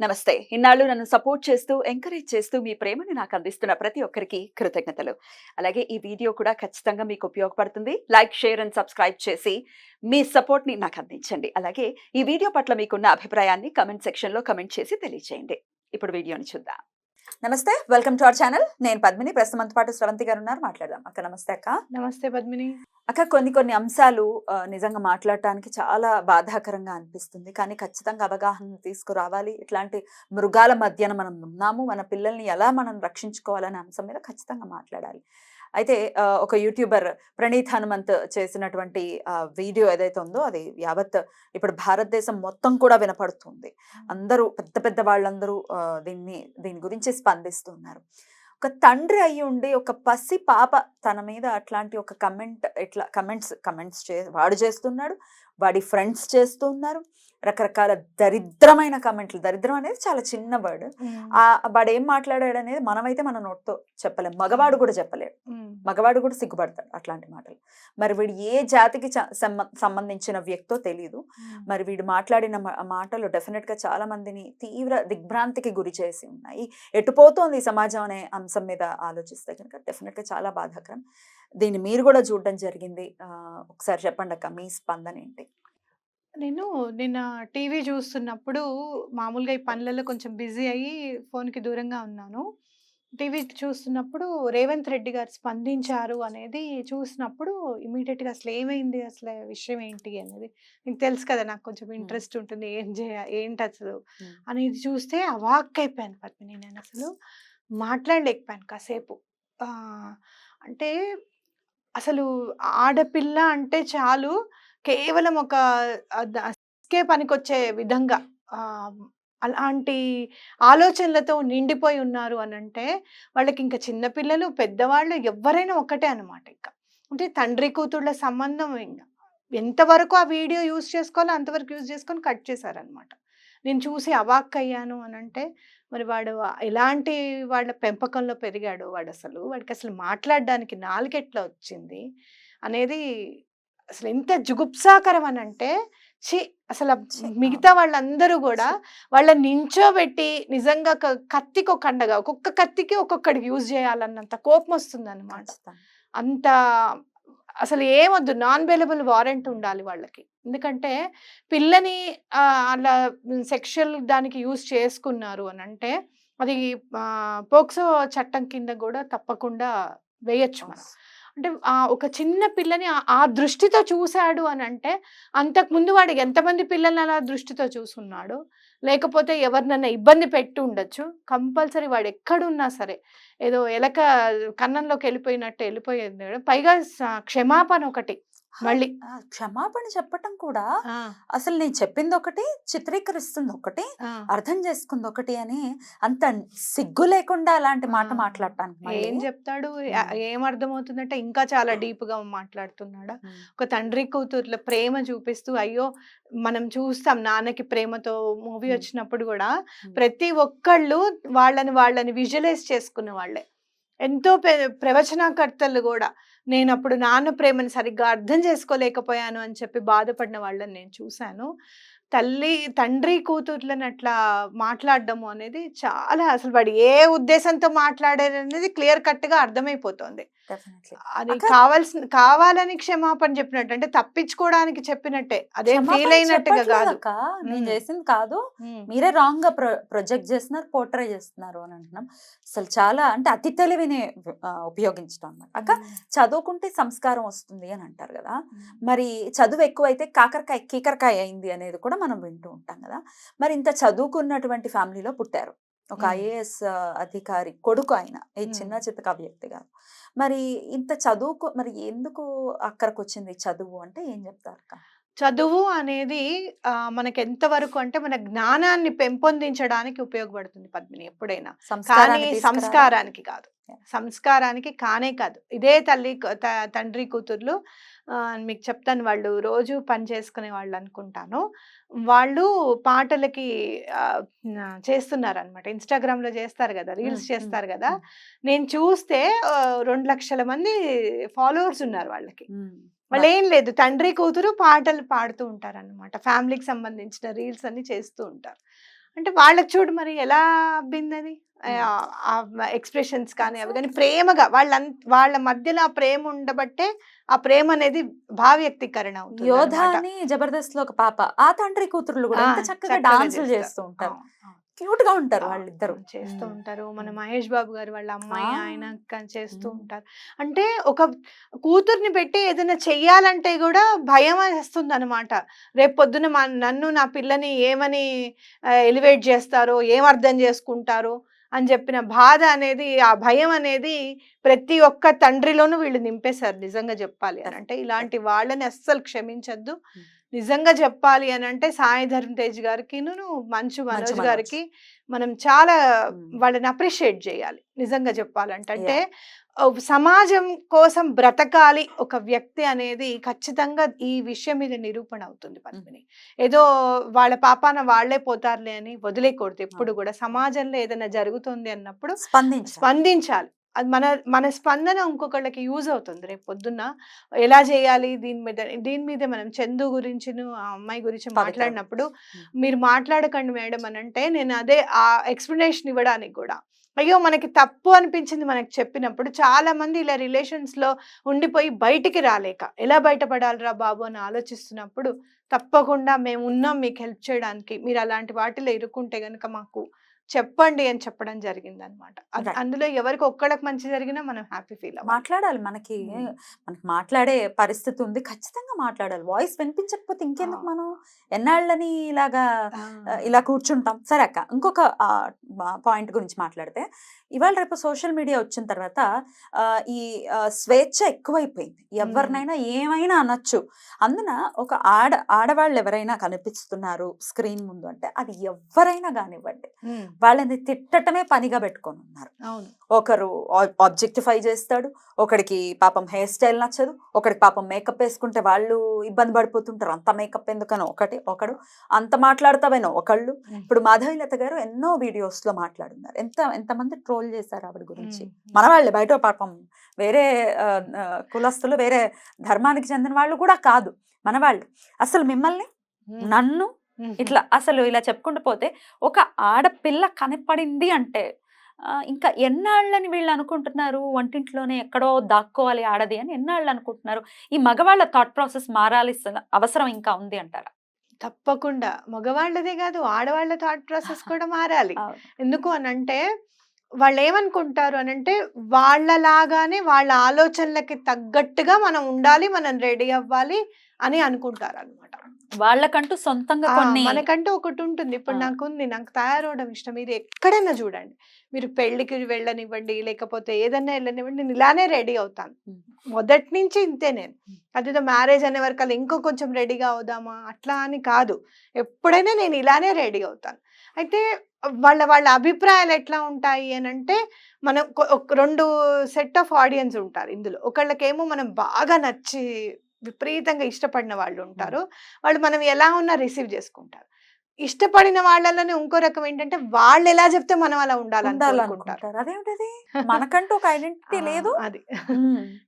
నమస్తే. ఇన్నాళ్ళు నన్ను సపోర్ట్ చేస్తూ ఎంకరేజ్ చేస్తూ మీ ప్రేమను నాకు అందిస్తున్న ప్రతి ఒక్కరికి కృతజ్ఞతలు. అలాగే ఈ వీడియో కూడా ఖచ్చితంగా మీకు ఉపయోగపడుతుంది. లైక్ షేర్ అండ్ సబ్స్క్రైబ్ చేసి మీ సపోర్ట్ని నాకు అందించండి. అలాగే ఈ వీడియో పట్ల మీకున్న అభిప్రాయాన్ని కమెంట్ సెక్షన్లో కమెంట్ చేసి తెలియజేయండి ఇప్పుడు వీడియోని చూద్దాం. నమస్తే వెల్కమ్ టు అవర్ ఛానల్. నేను పద్మిని. ప్రస్తుతం పాటు స్రవంతి గారు ఉన్నారు. మాట్లాడదాం. అక్క నమస్తే అక్క. నమస్తే పద్మిని. అక్క కొన్ని కొన్ని అంశాలు నిజంగా మాట్లాడటానికి చాలా బాధాకరంగా అనిపిస్తుంది. కానీ ఖచ్చితంగా అవగాహన తీసుకురావాలి. ఇట్లాంటి మృగాల మధ్యన మనం ఉన్నాము. మన పిల్లల్ని ఎలా మనం రక్షించుకోవాలనే అంశం మీద ఖచ్చితంగా మాట్లాడాలి. అయితే ఒక యూట్యూబర్ ప్రణీత్ హనుమంత్ చేసినటువంటి వీడియో ఏదైతే ఉందో అది యావత్ ఇప్పుడు భారతదేశం మొత్తం కూడా వినపడుతుంది. అందరూ పెద్ద పెద్ద వాళ్ళందరూ దీన్ని దీని గురించి స్పందిస్తున్నారు. ఒక తండ్రి అయి ఉండి ఒక పసి పాప తన మీద అట్లాంటి ఒక కమెంట్ ఇట్లా కమెంట్స్ కమెంట్స్ చే వాడు చేస్తున్నాడు వాడి ఫ్రెండ్స్ చేస్తున్నారు రకరకాల దరిద్రమైన కమెంట్లు. దరిద్రం అనేది చాలా చిన్న వర్డ్. ఆ వాడు ఏం మాట్లాడాడు అనేది మనమైతే మన నోట్తో చెప్పలేం. మగవాడు కూడా చెప్పలేడు. మగవాడు కూడా సిగ్గుపడతాడు అట్లాంటి మాటలు. మరి వీడు ఏ జాతికి సంబంధించిన వ్యక్తో తెలియదు మరి వీడు మాట్లాడిన మాటలు డెఫినెట్గా చాలా మందిని తీవ్ర దిగ్భ్రాంతికి గురి చేసి ఉన్నాయి. ఎటుపోతోంది ఈ సమాజం అనే అంశం మీద ఆలోచిస్తే కనుక డెఫినెట్గా చాలా బాధాకరం. దీన్ని మీరు కూడా చూడడం జరిగింది. ఆ, ఒకసారి చెప్పండి అక్క మీ స్పందన ఏంటి నేను నిన్న టీవీ చూస్తున్నప్పుడు మామూలుగా ఈ పనులలో కొంచెం బిజీ అయ్యి ఫోన్కి దూరంగా ఉన్నాను. టీవీ చూస్తున్నప్పుడు రేవంత్ రెడ్డి గారు స్పందించారు అనేది చూసినప్పుడు ఇమీడియట్గా అసలు ఏమైంది అసలు విషయం ఏంటి అనేది నీకు తెలుసు కదా నాకు కొంచెం ఇంట్రెస్ట్ ఉంటుంది ఏం చేయ ఏంటి అసలు. అనేది చూస్తే అవాక్ అయిపోయాను పద్మిని. నేను అసలు మాట్లాడలేకపోయాను కాసేపు. అంటే అసలు ఆడపిల్ల అంటే చాలు కేవలం ఒక అస్కే పనికొచ్చే విధంగా అలాంటి ఆలోచనలతో నిండిపోయి ఉన్నారు అని అంటే వాళ్ళకి ఇంకా చిన్నపిల్లలు పెద్దవాళ్ళు ఎవరైనా ఒక్కటే అనమాట ఇంకా. అంటే తండ్రి కూతుళ్ళ సంబంధం ఇంకా. ఎంతవరకు ఆ వీడియో యూజ్ చేసుకోవాలో అంతవరకు యూజ్ చేసుకొని కట్ చేశారనమాట నేను చూసి అవాక్ అయ్యాను అని అంటే మరి వాడు ఎలాంటి వాళ్ళ పెంపకంలో పెరిగాడు వాడు అసలు వాడికి అసలు మాట్లాడడానికి నాలుగెట్లా వచ్చింది అనేది అసలు ఎంత జుగుప్సాకరం అని అంటే చి అసలు మిగతా వాళ్ళందరూ కూడా వాళ్ళ నించోబెట్టి నిజంగా కత్తికి ఒక అండగా ఒక్కొక్క కత్తికి ఒక్కొక్కడికి యూజ్ చేయాలన్నంత కోపం వస్తుంది అనమాట. అంత అసలు ఏమొద్దు నాన్ అవైలబుల్ వారెంట్ ఉండాలి వాళ్ళకి. ఎందుకంటే పిల్లని అలా సెక్షువల్ దానికి యూజ్ చేసుకున్నారు అని అంటే అది పోక్సో చట్టం కింద కూడా తప్పకుండా వేయచ్చు మనం. అంటే ఆ ఒక చిన్న పిల్లని ఆ- దృష్టితో చూశాడు అని అంటే అంతకు ముందు వాడు ఎంతమంది పిల్లల్ని అలా దృష్టితో చూసున్నాడు లేకపోతే ఎవరినైనా ఇబ్బంది పెట్టి ఉండొచ్చు. కంపల్సరీ వాడు ఎక్కడున్నా సరే ఏదో ఎలక కన్నంలోకి వెళ్ళిపోయినట్టు వెళ్ళిపోయేది పైగా క్షమాపణ ఒకటి. మళ్ళీ క్షమాపణ చెప్పటం కూడా అసలు నేను చెప్పింది ఒకటి చిత్రీకరిస్తుంది ఒకటి. అర్థం చేసుకుంది ఒకటి అని అంత సిగ్గు లేకుండా అలాంటి మాట. మాట్లాడటానికి. ఏం చెప్తాడు ఏం అర్థమవుతుందంటే ఇంకా చాలా డీప్గా మాట్లాడుతున్నాడా. ఒక తండ్రి కూతుర్ల ప్రేమ చూపిస్తూ అయ్యో మనం చూస్తాం నాన్నకి ప్రేమతో మూవీ. వచ్చినప్పుడు కూడా. ప్రతి ఒక్కళ్ళు వాళ్ళని వాళ్ళని విజువలైజ్ చేసుకున్న వాళ్ళే ఎంతో ప్రవచనకర్తలు కూడా నేను అప్పుడు నాన్న ప్రేమని సరిగ్గా అర్థం చేసుకోలేకపోయాను అని చెప్పి బాధపడిన వాళ్ళని నేను చూశాను. తల్లి తండ్రి కూతుర్లను అట్లా మాట్లాడడము అనేది చాలా అసలు వాడు ఏ ఉద్దేశంతో మాట్లాడారు అనేది క్లియర్ కట్గా అర్థమైపోతుంది. అది కావాల్సిన కావాలని క్షమాపణ చెప్పినట్టు అంటే తప్పించుకోవడానికి చెప్పినట్టే. అదే ఫీల్ అయినట్టుగా కాదు. నేను. చేసింది కాదు. మీరే రాంగ్గా ప్రొ ప్రొజెక్ట్ చేస్తున్నారు పోర్ట్రే చేస్తున్నారు అని అంటున్నాం. అసలు చాలా అంటే అతి తెలివిని ఉపయోగించడం అన్నమాట. అక్క చదువుకుంటే సంస్కారం వస్తుంది అని అంటారు కదా. మరి చదువు ఎక్కువైతే కాకరకాయ కీకరకాయ అయింది అనేది కూడా మనం వింటూ ఉంటాం కదా మరి ఇంత చదువుకున్నటువంటి ఫ్యామిలీలో పుట్టారు ఒక. ఐఏఎస్ అధికారి కొడుకు ఆయన ఈ. చిన్న చితక వ్యక్తి గారు మరి ఇంత చదువుకు మరి ఎందుకు అక్కడికి వచ్చింది చదువు అంటే ఏం చెప్తారు చదువు అనేది మనకి ఎంత వరకు అంటే మన జ్ఞానాన్ని పెంపొందించడానికి ఉపయోగపడుతుంది పద్మిని ఎప్పుడైనా కానీ? సంస్కారానికి కాదు. సంస్కారానికి కానే కాదు ఇదే తల్లి తండ్రి కూతుర్లు మీకు చెప్తాను. వాళ్ళు రోజు పని చేసుకునే వాళ్ళు అనుకుంటాను. వాళ్ళు పాటలకి ఆ, న- చేస్తున్నారు అనమాట ఇన్స్టాగ్రామ్లో చేస్తారు కదా రీల్స్ చేస్తారు కదా. నేను చూస్తే రెండు లక్షల మంది ఫాలోవర్స్ ఉన్నారు వాళ్ళకి. వాళ్ళు ఏం లేదు. తండ్రి కూతురు పాటలు పాడుతూ ఉంటారు అనమాట ఫ్యామిలీకి సంబంధించిన రీల్స్ అన్ని చేస్తూ ఉంటారు. అంటే వాళ్ళకి చూడు మరి ఎలా అబ్బిందని ఎక్స్ప్రెషన్స్ కానీ అవి కానీ ప్రేమగా వాళ్ళ వాళ్ళ మధ్యలో ఆ ప్రేమ ఉండబట్టే ఆ ప్రేమ అనేది భావ్యక్తీకరణ అవుతుంది యోధ అన్నమాట. అని జబర్దస్త్లో ఒక పాప ఆ తండ్రి కూతురులు కూడా ఎంత చక్కగా డాన్సులు. చేస్తూ ఉంటారు. క్యూట్గా ఉంటారు వాళ్ళిద్దరు. చేస్తూ. ఉంటారు. మన మహేష్ బాబు గారు వాళ్ళ అమ్మాయి. ఆయన చేస్తూ. ఉంటారు. అంటే ఒక కూతుర్ని పెట్టి ఏదైనా చెయ్యాలంటే కూడా భయం వేస్తుంది అనమాట రేపు పొద్దున మా నన్ను నా పిల్లని ఏమని ఎలివేట్ చేస్తారో ఏం అర్థం చేసుకుంటారో అని చెప్పిన బాధ అనేది ఆ భయం అనేది ప్రతి ఒక్క తండ్రిలోనూ వీళ్ళు నింపేశారు. నిజంగా చెప్పాలి అని. అంటే ఇలాంటి వాళ్ళని అస్సలు క్షమించద్దు. నిజంగా చెప్పాలి అని అంటే సాయి ధర్మ తేజ్ గారికి మంచు మనోజ్. గారికి మనం చాలా. వాళ్ళని అప్రిషియేట్ చేయాలి. నిజంగా చెప్పాలంటే అంటే సమాజం కోసం బ్రతకాలి ఒక వ్యక్తి అనేది ఖచ్చితంగా ఈ విషయం మీద నిరూపణ అవుతుంది పద్మిని. ఏదో వాళ్ళ పాపాన వాళ్ళే పోతారులే అని వదిలేయకూడదు. ఎప్పుడు కూడా సమాజంలో ఏదైనా జరుగుతుంది అన్నప్పుడు స్పందించాలి. అది మన మన స్పందన ఇంకొకళ్ళకి యూజ్ అవుతుంది. రేపు పొద్దున్న ఎలా చేయాలి? దీని మీద దీని మీద మనం చందు గురించి ఆ అమ్మాయి గురించి. మాట్లాడినప్పుడు. మీరు మాట్లాడకండి మేడం అని అంటే నేను అదే ఆ ఎక్స్ప్లెనేషన్ ఇవ్వడానికి కూడా. అయ్యో! మనకి తప్పు అనిపించింది మనకి చెప్పినప్పుడు చాలా మంది ఇలా రిలేషన్స్లో ఉండిపోయి బయటికి రాలేక ఎలా బయటపడాలిరా బాబు అని ఆలోచిస్తున్నప్పుడు తప్పకుండా మేము ఉన్నాం మీకు హెల్ప్ చేయడానికి. మీరు అలాంటి వాటిలో ఇరుక్కుంటే గనుక మాకు చెప్పండి అని చెప్పడం జరిగింది అనమాట. అందులో ఎవరికి ఒక్కళ్ళకి మంచి జరిగినా మనం హ్యాపీ ఫీల్ మాట్లాడాలి మనకి. మనకి మాట్లాడే పరిస్థితి ఉంది. ఖచ్చితంగా మాట్లాడాలి. వాయిస్ వినిపించకపోతే ఇంకెందుకు. మనం? ఎన్నాళ్ళని ఇలాగా ఇలా కూర్చుంటాం? సరే అక్క ఇంకొక పాయింట్ గురించి మాట్లాడితే ఇవాళ రేపు సోషల్ మీడియా వచ్చిన తర్వాత ఈ స్వేచ్ఛ ఎక్కువైపోయింది. ఎవరినైనా ఏమైనా అనొచ్చు. అందున ఒక ఆడ ఆడవాళ్ళు ఎవరైనా కనిపిస్తున్నారు స్క్రీన్ ముందు అంటే అది ఎవరైనా కానివ్వండి వాళ్ళని తిట్టటమే పనిగా పెట్టుకొని ఉన్నారు ఒకరు ఆబ్జెక్టిఫై చేస్తాడు ఒకడికి పాపం హెయిర్ స్టైల్ నచ్చదు ఒకడికి పాపం మేకప్ వేసుకుంటే వాళ్ళు ఇబ్బంది పడిపోతుంటారు. అంత మేకప్ ఎందుకనో ఒకటి ఒకడు అంత మాట్లాడతావేనో ఒకళ్ళు. ఇప్పుడు మాధవీలత గారు ఎన్నో వీడియోస్లో మాట్లాడున్నారు. ఎంత ఎంతమంది ట్రోల్ చేశారు ఆవిడ గురించి. ఉమ్, మన వాళ్ళే బయట పాపం వేరే కులస్తులు వేరే ధర్మానికి చెందిన వాళ్ళు కూడా కాదు మన వాళ్ళు అసలు మిమ్మల్ని నన్ను ఇట్లా అసలు ఇలా చెప్పుకుంటూ పోతే ఒక ఆడపిల్ల కనపడింది అంటే ఇంకా ఎన్నాళ్ళని వీళ్ళు అనుకుంటున్నారు? వంటింట్లోనే ఎక్కడో దాక్కోవాలి ఆడది అని ఎన్నాళ్ళు అనుకుంటున్నారు? ఈ మగవాళ్ళ థాట్ ప్రాసెస్ మారాలి అవసరం ఇంకా ఉంది అంటారా? తప్పకుండా. మగవాళ్ళదే కాదు ఆడవాళ్ళ థాట్ ప్రాసెస్ కూడా మారాలి. ఎందుకు అని అంటే వాళ్ళు ఏమనుకుంటారు అని అంటే వాళ్ళలాగానే వాళ్ళ ఆలోచనలకి తగ్గట్టుగా మనం ఉండాలి మనం రెడీ అవ్వాలి అని అనుకుంటారు అనమాట వాళ్ళకంటూ సొంతంగా కొన్ని మనకంటూ ఒకటి ఉంటుంది ఇప్పుడు. నాకు ఉంది నాకు తయారవడం ఇష్టం. మీరు ఎక్కడైనా చూడండి. మీరు పెళ్ళికి వెళ్ళనివ్వండి లేకపోతే ఏదైనా వెళ్ళనివ్వండి నేను ఇలానే రెడీ అవుతాను. మొదటి నుంచి ఇంతే నేను. అదేదో మ్యారేజ్ అనే వరకు ఇంకో కొంచెం రెడీగా అవుదామా? అట్లా అని కాదు. ఎప్పుడైనా నేను ఇలానే రెడీ అవుతాను. అయితే వాళ్ళ వాళ్ళ అభిప్రాయాలు ఎట్లా ఉంటాయి అని అంటే మనం రెండు సెట్ ఆఫ్ ఆడియన్స్ ఉంటారు ఇందులో. ఒకళ్ళకేమో మనం బాగా నచ్చి విపరీతంగా ఇష్టపడిన వాళ్ళు ఉంటారు. వాళ్ళు మనం ఎలా ఉన్నా రిసీవ్ చేసుకుంటారు. ఇష్టపడిన వాళ్ళలోనే ఇంకో రకం ఏంటంటే వాళ్ళు ఎలా చెప్తే మనం అలా ఉండాలనుకుంటారు. అదేమిటది మనకంటూ ఒక ఐడెంటిటీ లేదు. అది.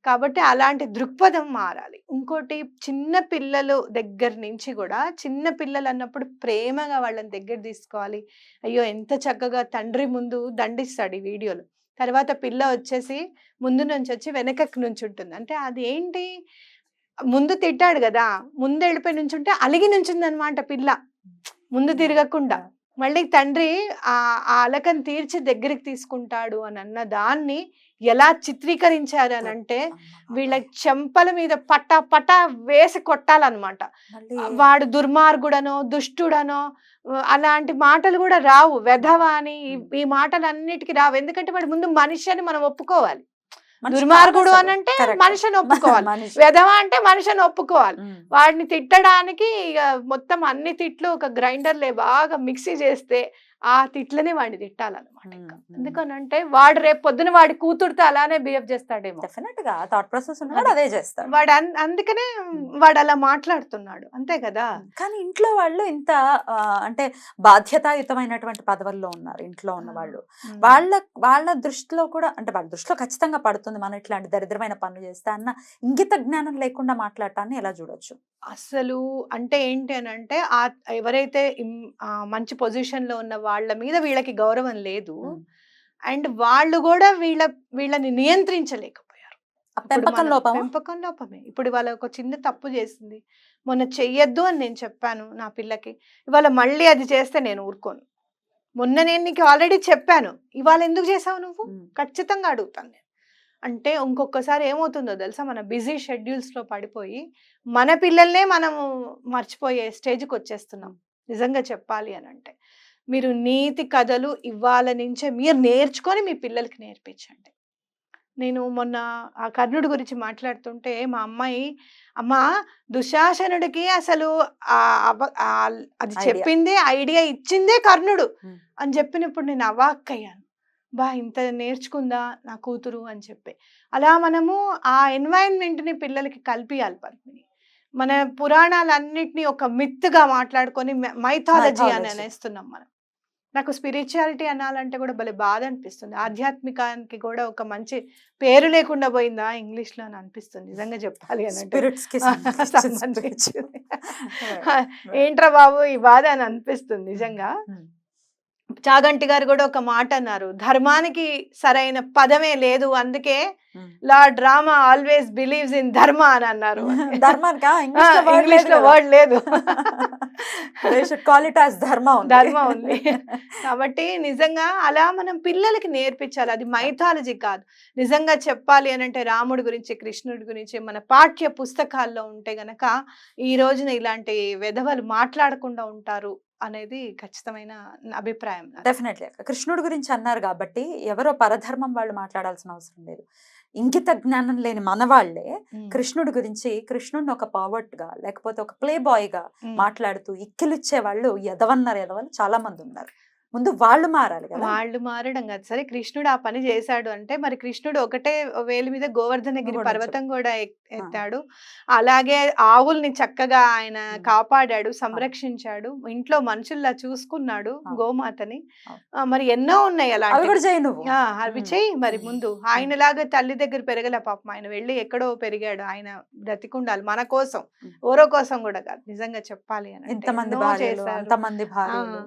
కాబట్టి అలాంటి దృక్పథం మారాలి. ఇంకోటి చిన్న పిల్లలు దగ్గర నుంచి కూడా చిన్న పిల్లలు అన్నప్పుడు ప్రేమగా వాళ్ళని దగ్గర తీసుకోవాలి. అయ్యో! ఎంత చక్కగా తండ్రి ముందు దండిస్తాడు ఈ వీడియోలు. తర్వాత పిల్ల వచ్చేసి ముందు నుంచి వచ్చి వెనకకి నుంచి ఉంటుంది. అంటే అది ఏంటి ముందు తిట్టాడు కదా! ముందు వెళ్ళిపోయి నుంచుంటే అలిగి నుంచింది అనమాట పిల్ల. ముందు తిరగకుండా మళ్ళీ తండ్రి ఆ ఆ అలకని తీర్చి దగ్గరికి తీసుకుంటాడు అని అన్న దాన్ని ఎలా చిత్రీకరించారు అని అంటే వీళ్ళ చెంపల మీద పట్టా పట్టా వేసి కొట్టాలన్నమాట. వాడు దుర్మార్గుడనో దుష్టుడనో అలాంటి మాటలు కూడా రావు. వెధవ అని ఈ- ఈ మాటలన్నిటికీ రావు. ఎందుకంటే వాడు ముందు మనిషి అని మనం ఒప్పుకోవాలి. దుర్మార్గుడు అని అంటే. మనిషిని ఒప్పుకోవాలి. వెధవ అంటే మనిషిని ఒప్పుకోవాలి. వాడిని తిట్టడానికి ఇక మొత్తం అన్ని తిట్లు ఒక గ్రైండర్లే బాగా మిక్సీ చేస్తే ఆ తిట్లనే వాడిని తిట్టాలన్నమాట ఇంకా. ఎందుకనంటే వాడు రేపు పొద్దున వాడి కూతురుతో అలానే బిహేవ్ చేస్తాడేమో. డెఫినెట్గా థాట్ ప్రాసెస్ ఉన్నాడు అదే చేస్తాడు. వాడు అందుకనే వాడు అలా మాట్లాడుతున్నాడు. అంతే కదా? కానీ ఇంట్లో వాళ్ళు ఇంత అంటే బాధ్యతాయుతమైనటువంటి పదవుల్లో ఉన్నారు ఇంట్లో ఉన్న వాళ్ళు. వాళ్ళ వాళ్ళ దృష్టిలో కూడా అంటే వాళ్ళ దృష్టిలో ఖచ్చితంగా పడుతుంది మనం ఇట్లాంటి దరిద్రమైన పనులు చేస్తే అన్న ఇంగిత జ్ఞానం లేకుండా మాట్లాడటాన్ని ఎలా చూడొచ్చు? అసలు అంటే ఏంటి అని అంటే ఆ ఎవరైతే ఇం- ఆ మంచి పొజిషన్లో ఉన్న వాళ్ళ మీద వీళ్ళకి గౌరవం లేదు. ఉమ్. అండ్ వాళ్ళు కూడా వీళ్ళ వీళ్ళని నియంత్రించలేకపోయారు. ఆ ఇప్పుడు పెంపకం మన లోపమా? పెంపకం లోపమే. ఇప్పుడు వాళ్ళ ఒక చిన్న తప్పు చేసింది. మొన్న చెయ్యొద్దు అని నేను చెప్పాను నా పిల్లకి. ఇవాళ మళ్ళీ అది చేస్తే నేను ఊరుకోను. మొన్న నేను నీకు ఆల్రెడీ చెప్పాను. ఇవాళ ఎందుకు చేసావు నువ్వు? ఉమ్. ఖచ్చితంగా అడుగుతాను నేను. అంటే ఇంకొకసారి ఏమవుతుందో తెలుసా? మన బిజీ షెడ్యూల్స్లో పడిపోయి మన పిల్లల్నే మనము మర్చిపోయే స్టేజ్కి వచ్చేస్తున్నాం. నిజంగా చెప్పాలి అని అంటే. మీరు నీతి కథలు ఇవాళ నుంచే మీరు నేర్చుకొని మీ పిల్లలకి నేర్పించండి. నేను మొన్న ఆ కర్ణుడి గురించి మాట్లాడుతుంటే మా అమ్మాయి అమ్మ దుశాసనుడికి అసలు అది. చెప్పిందే ఐడియా ఇచ్చిందే కర్ణుడు. అని చెప్పినప్పుడు నేను అవాక్కయ్యాను. బా! ఇంత నేర్చుకుందా నా కూతురు అని చెప్పి. అలా మనము ఆ environment ని పిల్లలకి కల్పియాలి పద్మిని. మన పురాణాలన్నిటినీ ఒక మిత్తుగా మాట్లాడుకొని మైథాలజీ అని. అనేస్తున్నాం మనం. నాకు స్పిరిచువాలిటీ అనాలంటే కూడా భలే బాధ అనిపిస్తుంది. ఆధ్యాత్మికానికి కూడా ఒక మంచి పేరు లేకుండా పోయిందా ఇంగ్లీష్లో అని అనిపిస్తుంది. నిజంగా చెప్పాలి అని. ఏంట్రా బాబు ఈ బాధ అని అనిపిస్తుంది నిజంగా. చాగంటి గారు కూడా ఒక మాట అన్నారు ధర్మానికి సరైన పదమే లేదు అందుకే. Lord Rama always believes in dharma అని అన్నారు ఇంగ్లీష్లో. వర్డ్ లేదు ధర్మ. ధర్మ ఉంది. కాబట్టి నిజంగా అలా మనం పిల్లలకి నేర్పించాలి అది మైథాలజీ కాదు నిజంగా చెప్పాలి అని అంటే రాముడి గురించి కృష్ణుడి గురించి మన పాఠ్య పుస్తకాల్లో ఉంటే గనక ఈ రోజున ఇలాంటి వెధవలు మాట్లాడకుండా ఉంటారు అనేది ఖచ్చితమైన అభిప్రాయం. డెఫినెట్లీ కృష్ణుడి గురించి అన్నారు కాబట్టి ఎవరో పరధర్మం వాళ్ళు మాట్లాడాల్సిన అవసరం లేదు ఇంకిత జ్ఞానం లేని మన వాళ్ళే ఉమ్. కృష్ణుడి గురించి కృష్ణుడిని ఒక పవర్ట్గా లేకపోతే ఒక ప్లే బాయ్గా. మాట్లాడుతూ ఇక్కిలిచ్చే వాళ్ళు ఎదవన్నారు ఎదవలు చాలా మంది ఉన్నారు ముందు వాళ్ళు మారాలి కదా? వాళ్ళు మారడం కాదు. సరే కృష్ణుడు ఆ పని చేశాడు అంటే మరి కృష్ణుడు ఒకటే వేలి మీద గోవర్ధనగిరి. గోవర్ధన పర్వతం కూడా ఎత్తాడు. అలాగే ఆవుల్ని చక్కగా ఆయన. కాపాడాడు సంరక్షించాడు. ఇంట్లో మనుషుల్లా చూసుకున్నాడు. గోమాతని. మరి ఎన్నో ఉన్నాయి అవి చేయి నువ్వు. అవి. చెయ్యి మరి ముందు. ఆయనలాగా తల్లి దగ్గర పెరగలే పాపం. ఆయన వెళ్ళి ఎక్కడో పెరిగాడు. ఆయన బ్రతికుండాలి మన కోసం. ఓరో కోసం కూడా కాదు. నిజంగా చెప్పాలి అని భార్యలు చేశారు.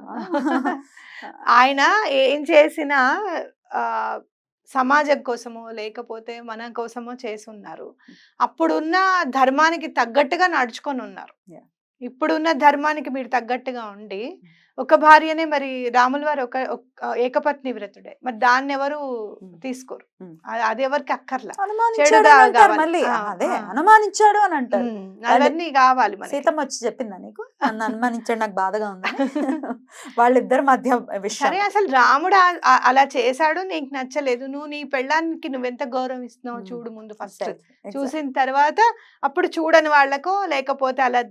ఆయన ఏం చేసినా ఆ సమాజం కోసమో లేకపోతే మన కోసమో చేసి ఉన్నారు అప్పుడున్న ధర్మానికి తగ్గట్టుగా నడుచుకొని ఉన్నారు. ఇప్పుడున్న ధర్మానికి మీరు తగ్గట్టుగా ఉండి ఒక భార్యనే మరి రాముల వారు ఒక ఏకపత్ని వ్రతుడే మరి దాన్ని ఎవరు. తీసుకోరు అది ఎవరికి అక్కర్లా. మళ్ళీ అదే. అనుమానించాడు అని అంటారు అవన్నీ కావాలి. సీతమ్మ వచ్చి చెప్పిందా నీకు నన్ను అనుమానించాడు నాకు బాధగా ఉంది వాళ్ళిద్దరి మధ్య విషయం అసలు రాముడు అలా చేశాడు నీకు నచ్చలేదు నువ్వు నీ పెళ్ళానికి నువ్వెంత గౌరవం ఇస్తున్నావు. చూడు ముందు ఫస్ట్. చూసిన తర్వాత అప్పుడు చూడని వాళ్ళకో లేకపోతే అలా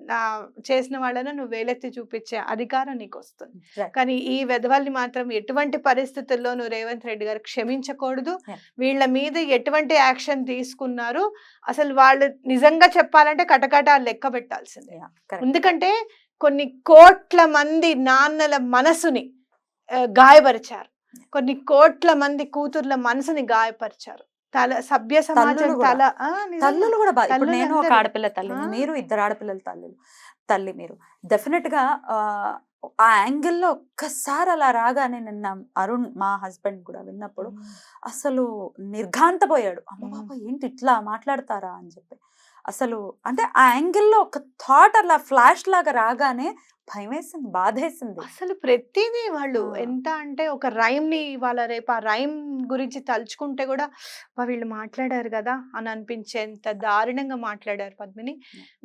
చేసిన వాళ్ళను నువ్వు వేలెత్తి చూపించే అధికారం నీకు వస్తుంది. కానీ ఈ వెధవల్ని మాత్రం ఎటువంటి పరిస్థితుల్లోనూ రేవంత్ రెడ్డి గారు క్షమించకూడదు. వీళ్ళ మీద ఎటువంటి యాక్షన్ తీసుకున్నారు అసలు వాళ్ళు నిజంగా చెప్పాలంటే కటకట లెక్క పెట్టాల్సిందే. ఎందుకంటే కొన్ని కోట్ల మంది నాన్నల మనసుని గాయపరిచారు కొన్ని కోట్ల మంది కూతుర్ల మనసుని గాయపరిచారు తల సభ్య సమాజం. తల. తల్లులు కూడా ఇప్పుడు నేను ఒక. ఆడపిల్ల తల్లిని ఆ. మీరు ఇద్దరు ఆడపిల్లల తల్లులు తల్లి మీరు డెఫినెట్గా ఆ, యాంగిల్లో ఒక్కసారి అలా రాగానే నిన్న అరుణ్ మా హస్బెండ్ కూడా విన్నప్పుడు అసలు నిర్ఘాంతపోయాడు. అమ్మ మ్మ్. బాబా ఏంటి ఇట్లా మాట్లాడతారా? అని చెప్పి. అసలు అంటే ఆ యాంగిల్లో ఒక థాట్ అలా ఫ్లాష్ లాగా రాగానే భయం వేసింది బాధేసింది. అసలు ప్రతిదీ వాళ్ళు. ఎంత అంటే ఒక రైమ్ని వాళ్ళ రేపు ఆ రైమ్ గురించి తలుచుకుంటే కూడా "అబ్బా, వీళ్ళు మాట్లాడారు కదా! అని అనిపించేంత దారుణంగా మాట్లాడారు పద్మిని.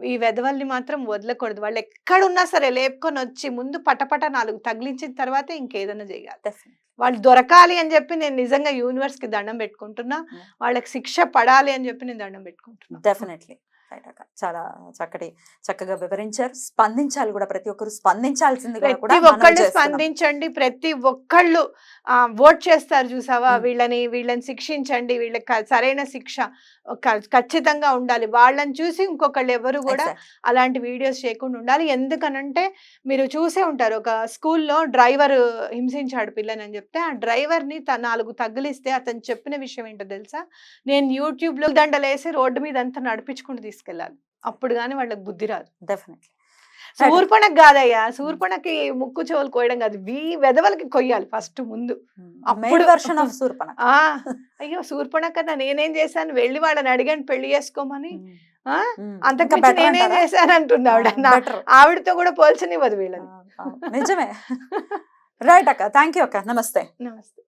ఈ వెధవల్ని మాత్రం వదలకూడదు. వాళ్ళు ఎక్కడున్నా సరే లేపుకొని వచ్చి ముందు పటపట నాలుగు తగిలించిన తర్వాత ఇంకేదైనా చేయాలి. వాళ్ళు దొరకాలి అని చెప్పి నేను నిజంగా యూనివర్స్కి దండం పెట్టుకుంటున్నా. వాళ్ళకి శిక్ష పడాలి అని చెప్పి నేను దండం పెట్టుకుంటున్నా. డెఫినెట్లీ. చాలా చక్కటి చక్కగా వివరించారు. స్పందించాలి కూడా. ప్రతి ఒక్కరు స్పందించాల్సిందిగా కూడా ప్రతి ఒక్కళ్ళు. స్పందించండి. ప్రతి ఒక్కళ్ళు ఓట్ చేస్తారు చూసావా. వీళ్ళని వీళ్ళని శిక్షించండి. వీళ్ళకి సరైన శిక్ష ఖచ్చితంగా ఉండాలి. వాళ్ళని చూసి ఇంకొకళ్ళు ఎవరు కూడా. అలాంటి వీడియోస్ చేయకుండా ఉండాలి. ఎందుకనంటే మీరు చూసే ఉంటారు. ఒక స్కూల్లో డ్రైవర్ హింసించాడు పిల్లని అని చెప్తే ఆ డ్రైవర్ని త- నాలుగు తగిలిస్తే అతను చెప్పిన విషయం ఏంటో తెలుసా? నేను యూట్యూబ్లో దండలేసి రోడ్డు మీద అంతా నడిపించుకుంటూ తీసుకెళ్ళాలి. అప్పుడు కానీ వాళ్ళకి బుద్ధి రాదు. డెఫినెట్లీ. శూర్పణకు కాదయ్యా. శూర్పణకి ముక్కు చెవులు కోయడం కాదు. వీ వెదవలకి కొయ్యాలి ఫస్ట్ ముందు. అప్పుడు- వర్షన్ ఆఫ్ సూర్పణ ఆ! అయ్యో! శూర్పణక నేనేం చేశాను? వెళ్ళి వాళ్ళని అడిగాను పెళ్ళి చేసుకోమని. better నేనేం? చేశాను అంటుంది ఆవిడ ఆవిడతో కూడా పోల్చనివ్వదు వీళ్ళని. నిజమే. రైట్ అక్క. థ్యాంక్ యూ అక్క. నమస్తే. నమస్తే.